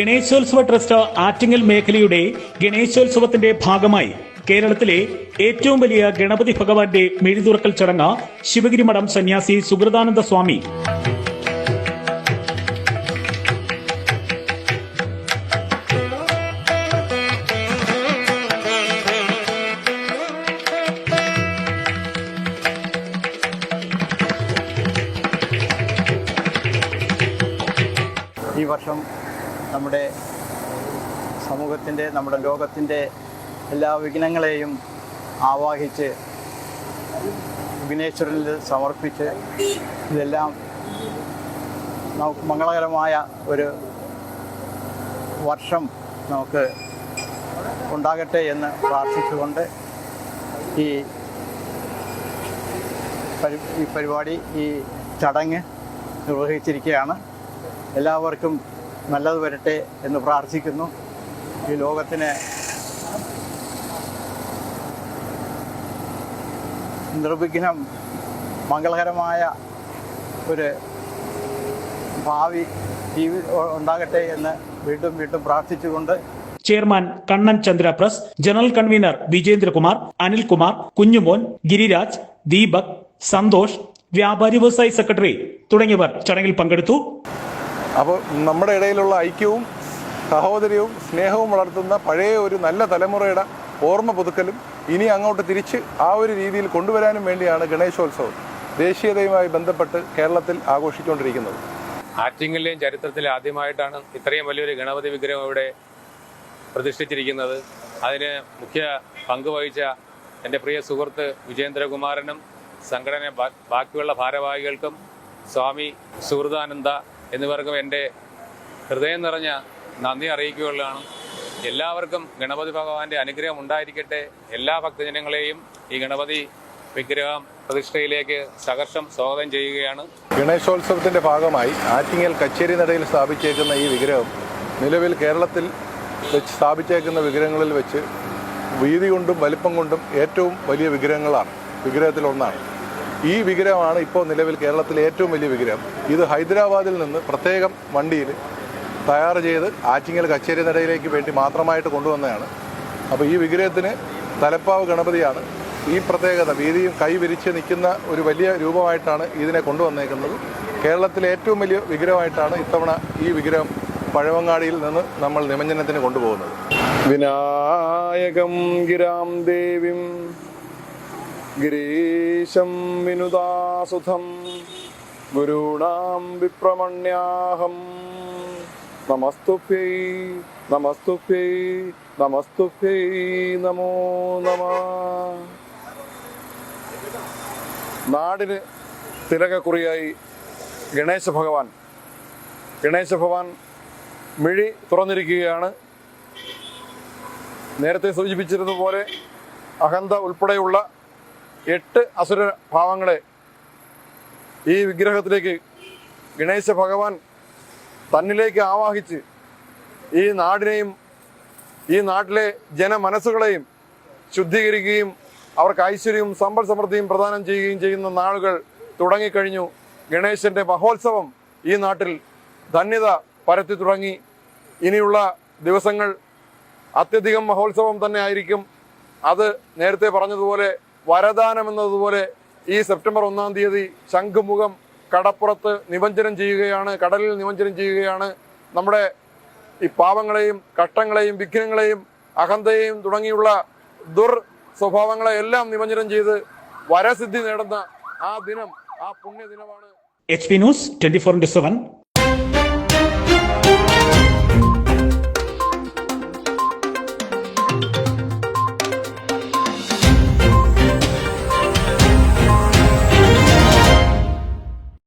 ഗണേശോത്സവ trust Attingal മേഖലയുടെ ഗണേശോത്സവത്തിന്റെ ഭാഗമായി കേരളത്തിലെ ഏറ്റവും വലിയ ഗണപതി ഭഗവാന്റെ മെഴുതുറക്കൽ ചടങ്ങ് ശിവഗിരി മഠം സന്യാസി സുഗ്രതാനന്ദ സ്വാമി. ഈ വർഷം നമ്മുടെ സമൂഹത്തിന്റെ നമ്മുടെ ലോകത്തിന്റെ എല്ലാ വിഘ്നങ്ങളെയും ആവാഹിച്ച് വിഘ്നേശ്വരനിൽ സമർപ്പിച്ച് ഇതെല്ലാം നമുക്ക് മംഗളകരമായ ഒരു വർഷം നമുക്ക് ഉണ്ടാകട്ടെ എന്ന് പ്രാർത്ഥിച്ചുകൊണ്ട് ഈ ഈ പരിപാടി ഈ ചടങ്ങ് നിർവഹിച്ചിരിക്കുകയാണ്. എല്ലാവർക്കും നല്ലത് വരട്ടെ എന്ന് പ്രാർത്ഥിക്കുന്നു. ഈ ലോകത്തിന് നിർവിഘ്നം മംഗളകരമായ ഒരു ഭാവി ജീവി ഉണ്ടാകട്ടെ എന്ന് വീണ്ടും വീണ്ടും പ്രാർത്ഥിച്ചുകൊണ്ട് chairman Kannan Chandra press general convener Vijendrakumar Anilkumar Kunjumon Giriraj Deepak Santhosh വ്യാപാരി വ്യവസായി സെക്രട്ടറി തുടങ്ങിയവർ ചടങ്ങിൽ പങ്കെടുത്തു. അപ്പോൾ നമ്മുടെ ഇടയിലുള്ള ഐക്യവും സഹോദര്യവും സ്നേഹവും വളർത്തുന്ന പഴയ ഒരു നല്ല തലമുറയുടെ ഓർമ്മ പുതുക്കലും ഇനി അങ്ങോട്ട് തിരിച്ച് ആ ഒരു രീതിയിൽ കൊണ്ടുവരാനും വേണ്ടിയാണ് ഗണേശോത്സവം ദേശീയതയുമായി ബന്ധപ്പെട്ട് കേരളത്തിൽ ആഘോഷിച്ചുകൊണ്ടിരിക്കുന്നത്. ആറ്റിങ്ങലിലെയും ചരിത്രത്തിൽ ആദ്യമായിട്ടാണ് ഇത്രയും വലിയൊരു ഗണപതി വിഗ്രഹം ഇവിടെ പ്രതിഷ്ഠിച്ചിരിക്കുന്നത്. അതിന് മുഖ്യ പങ്കുവഹിച്ച എന്റെ പ്രിയ സുഹൃത്ത് വിജേന്ദ്രകുമാരനും സംഘടന ബാക്കിയുള്ള ഭാരവാഹികൾക്കും സ്വാമി സുഹൃദാനന്ദ എന്നിവർക്കും എന്റെ ഹൃദയം നിറഞ്ഞ നന്ദി അറിയിക്കുകയുള്ളതാണ്. എല്ലാവർക്കും ഗണപതി ഭഗവാന്റെ അനുഗ്രഹം ഉണ്ടായിരിക്കട്ടെ. എല്ലാ ഭക്തജനങ്ങളെയും ഈ ഗണപതി വിഗ്രഹം പ്രതിഷ്ഠയിലേക്ക് സഹർഷം സ്വാഗതം ചെയ്യുകയാണ്. ഗണേശോത്സവത്തിന്റെ ഭാഗമായി ആറ്റിങ്ങൽ കച്ചേരി നടയിൽ സ്ഥാപിച്ചേക്കുന്ന ഈ വിഗ്രഹം നിലവിൽ കേരളത്തിൽ വെച്ച് സ്ഥാപിച്ചേക്കുന്ന വിഗ്രഹങ്ങളിൽ വെച്ച് വീതി കൊണ്ടും വലിപ്പം കൊണ്ടും ഏറ്റവും വലിയ വിഗ്രഹങ്ങളാണ്. വിഗ്രഹത്തിലൊന്നാണ്. ഈ വിഗ്രഹമാണ് ഇപ്പോൾ നിലവിൽ കേരളത്തിലെ ഏറ്റവും വലിയ വിഗ്രഹം. ഇത് ഹൈദരാബാദിൽ നിന്ന് പ്രത്യേകം വണ്ടിയിൽ തയ്യാർ ചെയ്ത് ആറ്റിങ്ങൽ കച്ചേരി നടയിലേക്ക് വേണ്ടി മാത്രമായിട്ട് കൊണ്ടുവന്നതാണ്. അപ്പോൾ ഈ വിഗ്രഹത്തിന് തലപ്പാവ് ഗണപതിയാണ് ഈ പ്രത്യേകത. വീതിയും കൈ വിരിച്ച് നിൽക്കുന്ന ഒരു വലിയ രൂപമായിട്ടാണ് ഇതിനെ കൊണ്ടുവന്നേക്കുന്നത്. കേരളത്തിലെ ഏറ്റവും വലിയ വിഗ്രഹമായിട്ടാണ് ഇത്തവണ ഈ വിഗ്രഹം പഴവങ്ങാടിയിൽ നിന്ന് നമ്മൾ നിമഞ്ജനത്തിന് കൊണ്ടുപോകുന്നത്. വിനായകം ഗിരാം ദേവിം ഗിരീശം വിനുദാസുധം ഗുരുണാം വിപ്രമണ്യാഹം. നമസ്തുഭ്യൈ നമസ്തുഭ്യൈ നമസ്തുഭ്യൈ നമോ നമ. നാടിന് തിലകക്കുറിയായി ഗണേശ ഭഗവാൻ. ഗണേശ ഭഗവാൻ മിഴി തുറന്നിരിക്കുകയാണ്. നേരത്തെ സൂചിപ്പിച്ചിരുന്നതുപോലെ അഹന്ത ഉൾപ്പെടെയുള്ള എട്ട് അസുര ഭാവങ്ങളെ ഈ വിഗ്രഹത്തിലേക്ക് ഗണേശ ഭഗവാൻ തന്നിലേക്ക് ആവാഹിച്ച് ഈ നാടിനെയും ഈ നാട്ടിലെ ജനമനസ്സുകളെയും ശുദ്ധീകരിക്കുകയും അവർക്ക് ഐശ്വര്യവും സമ്പൽ സമൃദ്ധിയും പ്രദാനം ചെയ്യുകയും ചെയ്യുന്ന നാളുകൾ തുടങ്ങിക്കഴിഞ്ഞു. ഗണേശന്റെ മഹോത്സവം ഈ നാട്ടിൽ ധന്യത പരത്തി തുടങ്ങി. ഇനിയുള്ള ദിവസങ്ങൾ അത്യധികം മഹോത്സവം തന്നെ ആയിരിക്കും. അത് നേരത്തെ പറഞ്ഞതുപോലെ വരദാനം എന്നതുപോലെ ഈ സെപ്റ്റംബർ ഒന്നാം തീയതി ശംഖുമുഖം കടപ്പുറത്ത് നിമഞ്ജനം ചെയ്യുകയാണ് കടലിൽ നിമഞ്ജനം ചെയ്യുകയാണ്. നമ്മുടെ ഈ പാവങ്ങളെയും കഷ്ടങ്ങളെയും വിഘ്നങ്ങളെയും അഹന്തയെയും തുടങ്ങിയുള്ള ദുർ സ്വഭാവങ്ങളെ എല്ലാം നിമഞ്ജനം ചെയ്ത് വരസിദ്ധി നേടുന്ന ആ ദിനം ആ പുണ്യദിനമാണ്. H P news twenty four into seven